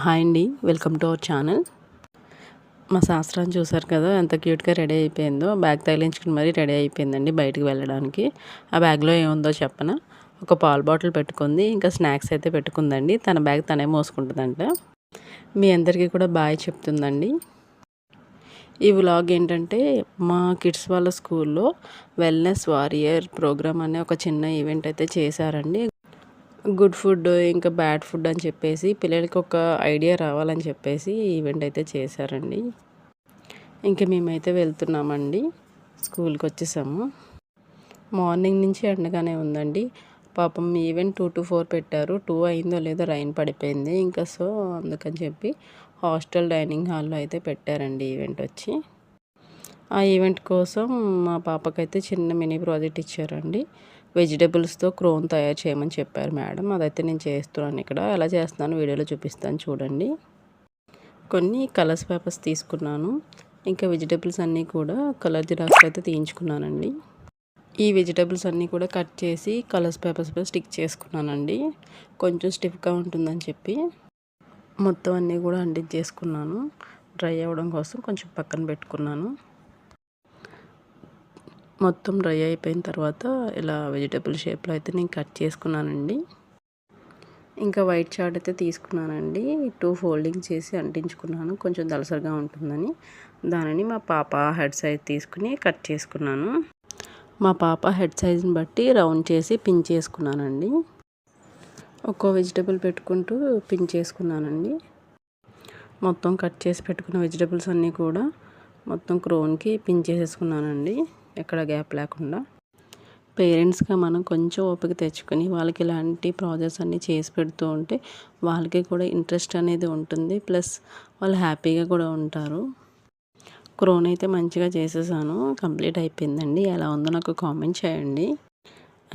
Hi అండి welcome to our channel. మా శాస్త్రాన్ని చూసారు కదా ఎంత క్యూట్గా రెడీ అయిపోయిందో బ్యాగ్ తగిలించుకుని మరీ రెడీ అయిపోయిందండి బయటకు వెళ్ళడానికి. ఆ బ్యాగ్లో ఏముందో చెప్పన. ఒక పాల్ బాటిల్ పెట్టుకుంది ఇంకా స్నాక్స్ అయితే పెట్టుకుందండి. తన బ్యాగ్ తనే మోసుకుంటుందంట. మీ అందరికీ కూడా బాయ్ చెప్తుందండి. ఈ వ్లాగ్ ఏంటంటే మా కిడ్స్ వాళ్ళ స్కూల్లో వెల్నెస్ వారియర్ ప్రోగ్రామ్ అనే ఒక చిన్న ఈవెంట్ అయితే చేశారండి. గుడ్ ఫుడ్ ఇంకా బ్యాడ్ ఫుడ్ అని చెప్పేసి పిల్లలకి ఒక ఐడియా రావాలని చెప్పేసి ఈవెంట్ అయితే చేశారండి. ఇంకా మేమైతే వెళ్తున్నామండి స్కూల్కి వచ్చేసాము. మార్నింగ్ నుంచి ఎండగానే ఉందండి. పాపం ఈవెంట్ టూ టు ఫోర్ పెట్టారు. టూ అయిందో లేదో రైన్ పడిపోయింది. ఇంకా సో అందుకని చెప్పి హాస్టల్ డైనింగ్ హాల్లో అయితే పెట్టారండి ఈవెంట్ వచ్చి. ఆ ఈవెంట్ కోసం మా పాపకైతే చిన్న మినీ ప్రాజెక్ట్ ఇచ్చారండి. వెజిటేబుల్స్తో క్రోన్ తయారు చేయమని చెప్పారు మేడం. అదైతే నేను చేస్తున్నాను ఇక్కడ. ఎలా చేస్తున్నాను వీడియోలో చూపిస్తాను చూడండి. కొన్ని కలర్స్ పేపర్స్ తీసుకున్నాను. ఇంకా వెజిటేబుల్స్ అన్నీ కూడా కలర్ జిరాక్స్ అయితే తీయించుకున్నానండి. ఈ వెజిటేబుల్స్ అన్నీ కూడా కట్ చేసి కలర్స్ పేపర్స్ పై స్టిక్ చేసుకున్నానండి. కొంచెం స్టిఫ్గా ఉంటుందని చెప్పి మొత్తం అన్నీ కూడా అంటించేసుకున్నాను. డ్రై అవ్వడం కోసం కొంచెం పక్కన పెట్టుకున్నాను. మొత్తం డ్రై అయిపోయిన తర్వాత ఇలా వెజిటేబుల్ షేప్లో అయితే నేను కట్ చేసుకున్నానండి. ఇంకా వైట్ చార్ట్ అయితే తీసుకున్నానండి. టూ ఫోల్డింగ్ చేసి అంటించుకున్నాను. కొంచెం దలసరిగా ఉంటుందని. దానిని మా పాప హెడ్ సైజ్ తీసుకుని కట్ చేసుకున్నాను. మా పాప హెడ్ సైజ్ని బట్టి రౌండ్ చేసి పిన్ చేసుకున్నానండి. ఒక్కో వెజిటేబుల్ పెట్టుకుంటూ పిన్ చేసుకున్నానండి. మొత్తం కట్ చేసి పెట్టుకున్న వెజిటేబుల్స్ అన్నీ కూడా మొత్తం క్రోన్కి పిన్ చేసేసుకున్నానండి. ఎక్కడ గ్యాప్ లేకుండా. పేరెంట్స్గా మనం కొంచెం ఓపిక తెచ్చుకొని వాళ్ళకి ఇలాంటి ప్రాజెక్ట్స్ అన్నీ చేసి పెడుతూ ఉంటే వాళ్ళకి కూడా ఇంట్రెస్ట్ అనేది ఉంటుంది. ప్లస్ వాళ్ళు హ్యాపీగా కూడా ఉంటారు. క్రోన్ అయితే మంచిగా చేసేసాను. కంప్లీట్ అయిపోయిందండి. ఎలా ఉందో నాకు కామెంట్ చేయండి.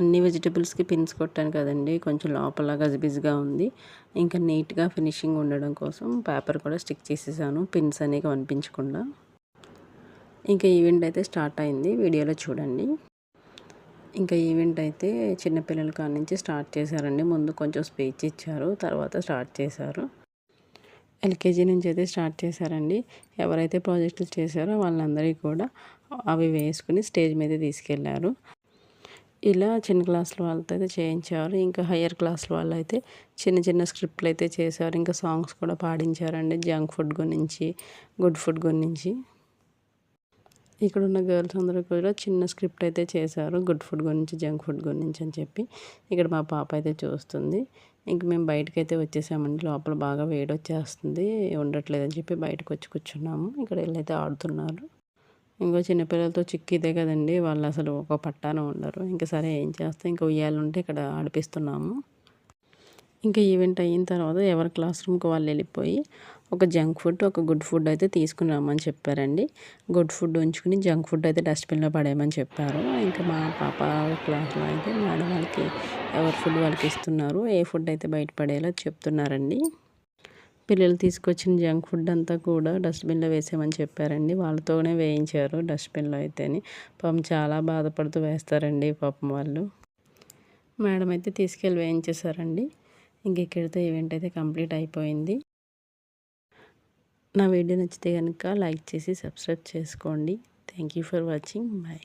అన్ని వెజిటబుల్స్కి పిన్స్ కొట్టాను కదండి. కొంచెం లోపల గజిబిజిగా ఉంది. ఇంకా నీట్గా ఫినిషింగ్ ఉండడం కోసం పేపర్ కూడా స్టిక్ చేసేసాను. పిన్స్ అనేవి కనిపించకుండా ఇంకా ఈవెంట్ అయితే స్టార్ట్ అయింది. వీడియోలో చూడండి. ఇంకా ఈవెంట్ అయితే చిన్నపిల్లల కాడ నుంచి స్టార్ట్ చేశారండి. ముందు కొంచెం స్పీచ్ ఇచ్చారు తర్వాత స్టార్ట్ చేశారు. ఎల్కేజీ నుంచి అయితే స్టార్ట్ చేశారండి. ఎవరైతే ప్రాజెక్టులు చేశారో వాళ్ళందరికీ కూడా అవి వేసుకుని స్టేజ్ మీద తీసుకెళ్ళారు. ఇలా చిన్న క్లాసుల వాళ్ళతో అయితే చేయించారు. ఇంకా హయ్యర్ క్లాసుల వాళ్ళు అయితే చిన్న చిన్న స్క్రిప్ట్లు అయితే చేశారు. ఇంకా సాంగ్స్ కూడా పాడించారండి. జంక్ ఫుడ్ గురించి గుడ్ ఫుడ్ గురించి. ఇక్కడ ఉన్న గర్ల్స్ అందరూ కూడా చిన్న స్క్రిప్ట్ అయితే చేశారు. గుడ్ ఫుడ్ గురించి జంక్ ఫుడ్ గురించి అని చెప్పి. ఇక్కడ మా పాప అయితే చూస్తుంది. ఇంక మేము బయటకు అయితే వచ్చేసామండి. లోపల బాగా వేడి వచ్చేస్తుంది. ఉండట్లేదని చెప్పి బయటకు వచ్చి కూర్చున్నాము. ఇక్కడ వీళ్ళైతే ఆడుతున్నారు. ఇంకో చిన్నపిల్లలతో చిక్కిదే కదండి. వాళ్ళు అసలు ఒక పట్టాన ఉండరు. ఇంకా సరే ఏం చేస్తాం? ఇంకా ఉయ్యాలుంటే ఇక్కడ ఆడిపిస్తున్నాము. ఇంకా ఈవెంట్ అయిన తర్వాత ఎవరి క్లాస్ రూమ్కి వాళ్ళు వెళ్ళిపోయి ఒక జంక్ ఫుడ్ ఒక గుడ్ ఫుడ్ అయితే తీసుకుని రమ్మని చెప్పారండి. గుడ్ ఫుడ్ ఉంచుకుని జంక్ ఫుడ్ అయితే డస్ట్బిన్లో పడేయమని చెప్పారు. ఇంకా మా పాప క్లాస్లో అయితే మేడం వాళ్ళకి ఎవరి ఫుడ్ వాళ్ళకి ఇస్తున్నారు ఏ ఫుడ్ అయితే బయటపడేలా చెప్తున్నారండి. పిల్లలు తీసుకొచ్చిన జంక్ ఫుడ్ అంతా కూడా డస్ట్బిన్లో వేసామని చెప్పారండి. వాళ్ళతోనే వేయించారు డస్ట్బిన్లో అయితేని పాపం చాలా బాధపడుతూ వేస్తారండి పాపం వాళ్ళు. మేడం అయితే తీసుకెళ్ళి వేయించేశారండి. ఇంక ఇక్కడితో ఈవెంట్ అయితే కంప్లీట్ అయిపోయింది. నా వీడియో నచ్చితే కనుక లైక్ చేసి సబ్స్క్రైబ్ చేసుకోండి. Thank you for watching bye